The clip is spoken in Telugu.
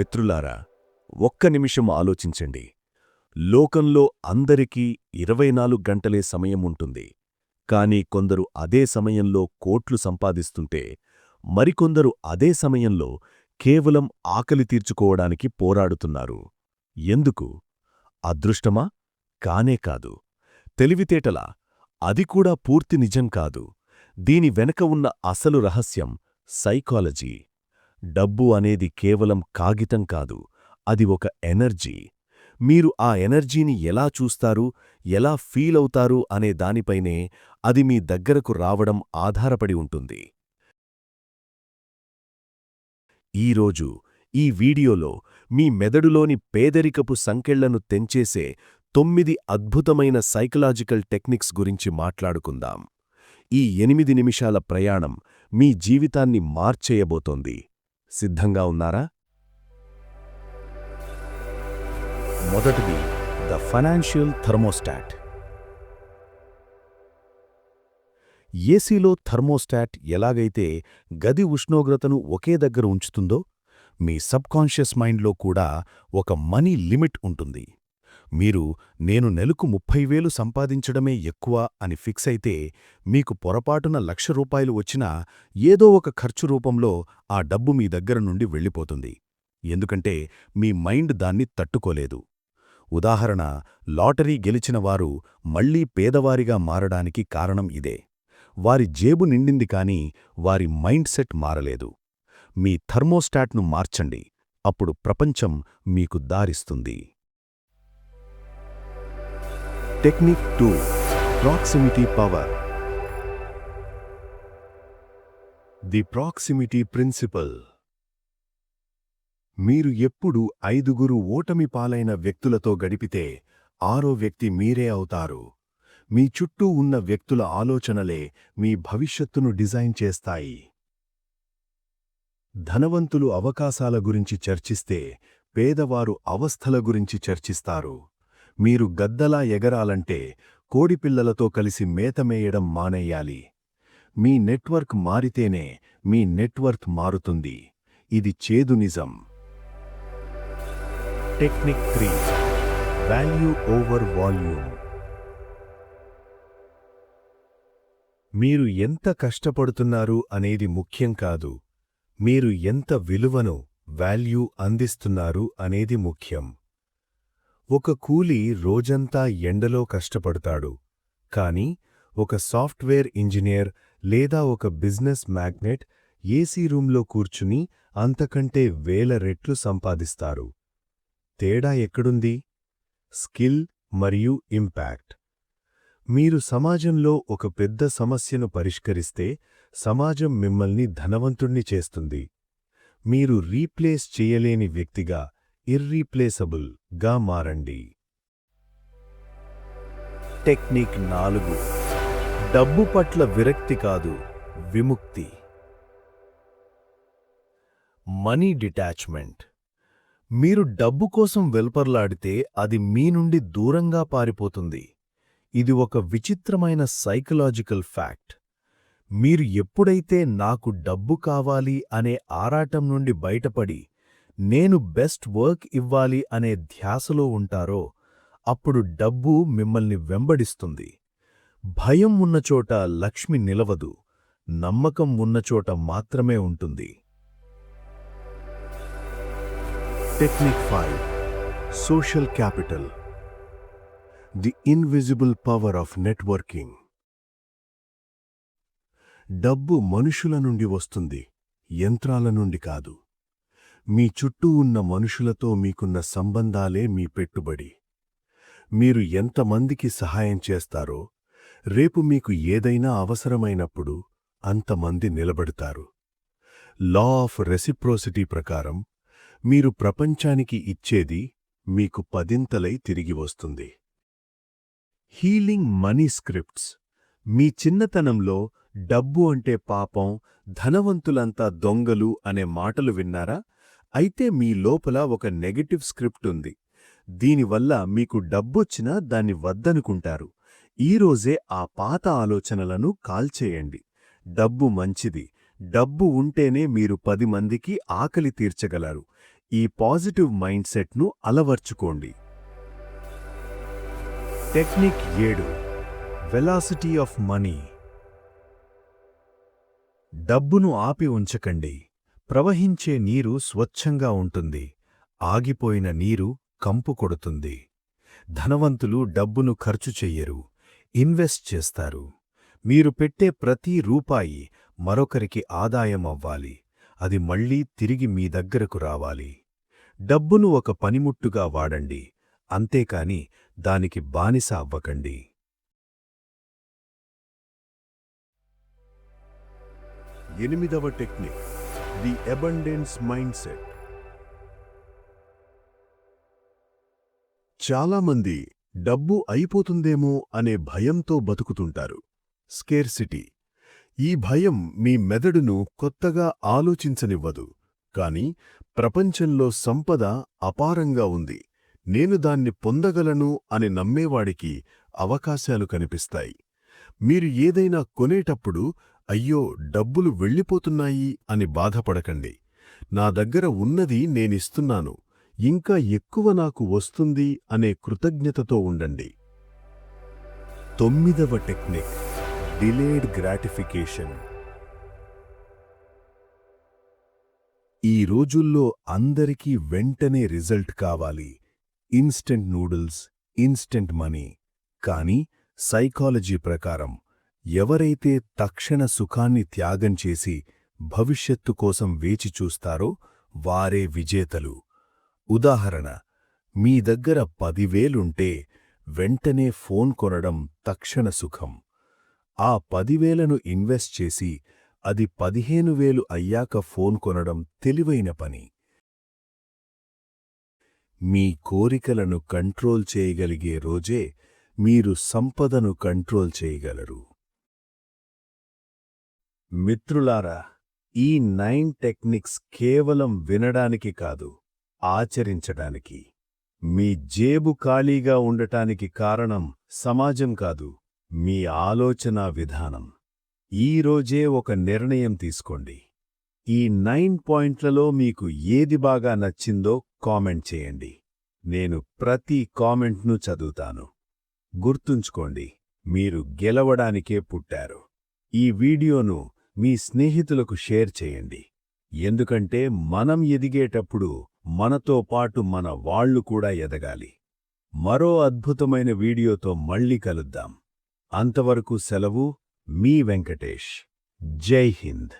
మిత్రులారా ఒక్క నిమిషం ఆలోచించండి. లోకంలో అందరికీ ఇరవై నాలుగు గంటలే సమయం ఉంటుంది. కాని కొందరు అదే సమయంలో కోట్లు సంపాదిస్తుంటే మరికొందరు అదే సమయంలో కేవలం ఆకలి తీర్చుకోవడానికి పోరాడుతున్నారు. ఎందుకు? అదృష్టమా? కానే కాదు. తెలివితేటలా అది కూడా పూర్తి నిజం కాదు. దీని వెనక ఉన్న అసలు రహస్యం సైకాలజీ. డబ్బు అనేది కేవలం కాగితం కాదు అది ఒక ఎనర్జీ. మీరు ఆ ఎనర్జీని ఎలా చూస్తారు ఎలా ఫీల్ అవుతారు అనే దానిపైనే అది మీ దగ్గరకు రావడం ఆధారపడి ఉంటుంది. ఈరోజు ఈ వీడియోలో మీ మెదడులోని పేదరికపు సంకెళ్ళను తెంచేసే తొమ్మిది అద్భుతమైన సైకలాజికల్ టెక్నిక్స్ గురించి మాట్లాడుకుందాం. ఈ ఎనిమిది నిమిషాల ప్రయాణం మీ జీవితాన్ని మార్చేయబోతోంది. సిద్ధంగా ఉన్నారా? మొదటిది ద ఫైనాన్షియల్ థర్మోస్టాట్. ఏసీలో థర్మోస్టాట్ ఎలాగైతే గది ఉష్ణోగ్రతను ఒకే దగ్గర ఉంచుతుందో మీ సబ్కాన్షియస్ మైండ్లో కూడా ఒక మనీ లిమిట్ ఉంటుంది. మీరు నేను నెలకు ముప్పై వేలు సంపాదించడమే ఎక్కువ అని ఫిక్స్ అయితే మీకు పొరపాటున లక్ష రూపాయలు వచ్చినా ఏదో ఒక ఖర్చు రూపంలో ఆ డబ్బు మీ దగ్గర నుండి వెళ్ళిపోతుంది. ఎందుకంటే మీ మైండ్ దాన్ని తట్టుకోలేదు. ఉదాహరణ లాటరీ గెలిచిన వారు మళ్ళీ పేదవారిగా మారడానికి కారణం ఇదే. వారి జేబు నిండింది కాని వారి మైండ్ సెట్ మారలేదు. మీ థర్మోస్టాట్ను మార్చండి. అప్పుడు ప్రపంచం మీకు దారిస్తుంది. Technique two proximity power the proximity principle మీరు ఎప్పుడు ఐదుగురు ఓటమి పాలైన వ్యక్తులతో గడిపితే ఆరో వ్యక్తి మీరే అవుతారు. మీ చుట్టూ ఉన్న వ్యక్తుల ఆలోచనలే మీ భవిష్యత్తును డిజైన్ చేస్తాయి. ధనవంతులు అవకాశాల గురించి చర్చిస్తే పేదవారు అవస్థల గురించి చర్చిస్తారు. మీరు గద్దలా ఎగరాలంటే కోడిపిల్లలతో కలిసి మేతమేయడం మానేయాలి. మీ నెట్వర్క్ మారితేనే మీ నెట్వర్క్ మారుతుంది. ఇది చేదు నిజం. Technique three. Value over volume. మీరు ఎంత కష్టపడుతున్నారు అనేది ముఖ్యం కాదు. మీరు ఎంత విలువను వాల్యూ అందిస్తున్నారు అనేది ముఖ్యం. ఒక కూలీ రోజంతా ఎండలో కష్టపడతాడు కాని ఒక సాఫ్ట్వేర్ ఇంజనీర్ లేదా ఒక బిజినెస్ మ్యాగ్నెట్ ఏసీ రూంలో కూర్చుని అంతకంటే వేల రెట్లు సంపాదిస్తారు. తేడా ఎక్కడుంది? స్కిల్ మరియు ఇంపాక్ట్. మీరు సమాజంలో ఒక పెద్ద సమస్యను పరిష్కరిస్తే సమాజం మిమ్మల్ని ధనవంతుణ్ణి చేస్తుంది. మీరు రీప్లేస్ చేయలేని వ్యక్తిగా ఇర్రీప్లేసబుల్గా మారండి. టెక్నిక్ నాలుగు. డబ్బు పట్ల విరక్తి కాదు విముక్తి. Money detachment. మీరు డబ్బు కోసం వెల్పర్లాడితే అది మీ నుండి దూరంగా పారిపోతుంది. ఇది ఒక విచిత్రమైన సైకలాజికల్ ఫ్యాక్ట్. మీరు ఎప్పుడైతే నాకు డబ్బు కావాలి అనే ఆరాటం నుండి బయటపడి నేను బెస్ట్ వర్క్ ఇవ్వాలి అనే ధ్యాసలో ఉంటారో అప్పుడు డబ్బు మిమ్మల్ని వెంబడిస్తుంది. భయం ఉన్నచోట లక్ష్మి నిలవదు నమ్మకం ఉన్నచోట మాత్రమే ఉంటుంది. Technique five social capital. The invisible power of networking. డబ్బు మనుషుల నుండి వస్తుంది యంత్రాల నుండి కాదు. మీ చుట్టూ ఉన్న మనుషులతో మీకున్న సంబంధాలే మీ పెట్టుబడి. మీరు ఎంతమందికి సహాయం చేస్తారో రేపు మీకు ఏదైనా అవసరమైనప్పుడు అంతమంది నిలబడతారు. లా ఆఫ్ రెసిప్రోసిటీ ప్రకారం మీరు ప్రపంచానికి ఇచ్చేది మీకు పదింతలై తిరిగి వస్తుంది. Healing money scripts. మీ చిన్నతనంలో డబ్బు అంటే పాపం ధనవంతులంతా దొంగలు అనే మాటలు విన్నారా? అయితే మీ లోపల ఒక నెగటివ్ స్క్రిప్ట్ ఉంది. దీనివల్ల మీకు డబ్బొచ్చినా దాన్ని వద్దనుకుంటారు. ఈరోజే ఆ పాత ఆలోచనలను కాల్చేయండి డబ్బు మంచిది. డబ్బు ఉంటేనే మీరు పది మందికి ఆకలి తీర్చగలరు. ఈ పాజిటివ్ మైండ్ సెట్ను అలవర్చుకోండి. టెక్నిక్ ఏడు. Velocity of money. డబ్బును ఆపి ఉంచకండి. ప్రవహించే నీరు స్వచ్ఛంగా ఉంటుంది. ఆగిపోయిన నీరు కంపు కొడుతుంది. ధనవంతులు డబ్బును ఖర్చు చెయ్యరు. ఇన్వెస్ట్ చేస్తారు. మీరు పెట్టే ప్రతి రూపాయి మరొకరికి ఆదాయం అవ్వాలి. అది మళ్ళీ తిరిగి మీ దగ్గరకు రావాలి. డబ్బును ఒక పనిముట్టుగా వాడండి. అంతేకాని దానికి బానిస అవ్వకండి. ఎనిమిదవ technique. The abundance mind set చాలామంది డబ్బు అయిపోతుందేమో అనే భయంతో బతుకుతుంటారు. స్కేర్సిటీ. ఈ భయం మీ మెదడును కొత్తగా ఆలోచించనివ్వదు. కాని ప్రపంచంలో సంపద అపారంగా ఉంది. నేను దాన్ని పొందగలను అని నమ్మేవాడికి అవకాశాలు కనిపిస్తాయి. మీరు ఏదైనా కొనేటప్పుడు అయ్యో డబ్బులు వెళ్ళిపోతున్నాయి అని బాధపడకండి. నా దగ్గర ఉన్నది నేనిస్తున్నాను. ఇంకా ఎక్కువ నాకు వస్తుంది అనే కృతజ్ఞతతో ఉండండి. తొమ్మిదవ టెక్నిక్ డిలేడ్ గ్రాటిఫికేషన్. ఈ రోజుల్లో అందరికీ వెంటనే రిజల్ట్ కావాలి. Instant noodles instant money. కానీ సైకాలజీ ప్రకారం ఎవరైతే తక్షణ సుఖాన్ని త్యాగం చేసి భవిష్యత్తు కోసం వేచి చూస్తారో వారే విజేతలు. ఉదాహరణ మీ దగ్గర పదివేలుంటే వెంటనే ఫోన్ కొనడం తక్షణ సుఖం. ఆ పదివేలను ఇన్వెస్ట్ చేసి అది పదిహేను వేలు అయ్యాక ఫోన్ కొనడం తెలివైన పని. మీ కోరికలను కంట్రోల్ చేయగలిగే రోజే మీరు సంపదను కంట్రోల్ చేయగలరు. మిత్రులారా ఈ నైన్ టెక్నిక్స్ కేవలం వినడానికి కాదు ఆచరించడానికి. మీ జేబు ఖాళీగా ఉండటానికి కారణం సమాజం కాదు మీ ఆలోచనా విధానం. ఈరోజే ఒక నిర్ణయం తీసుకోండి. ఈ నైన్ పాయింట్లలో మీకు ఏది బాగా నచ్చిందో కామెంట్ చేయండి. నేను ప్రతి కామెంట్ను చదువుతాను. గుర్తుంచుకోండి మీరు గెలవడానికే పుట్టారు. ఈ వీడియోను మీ స్నేహితులకు షేర్ చేయండి. ఎందుకంటే మనం ఎదిగేటప్పుడు మనతో పాటు మన వాళ్ళు కూడా ఎదగాలి. మరో అద్భుతమైన వీడియోతో మళ్ళీ కలుద్దాం. అంతవరకు సెలవు మీ వెంకటేష్. జై హింద్.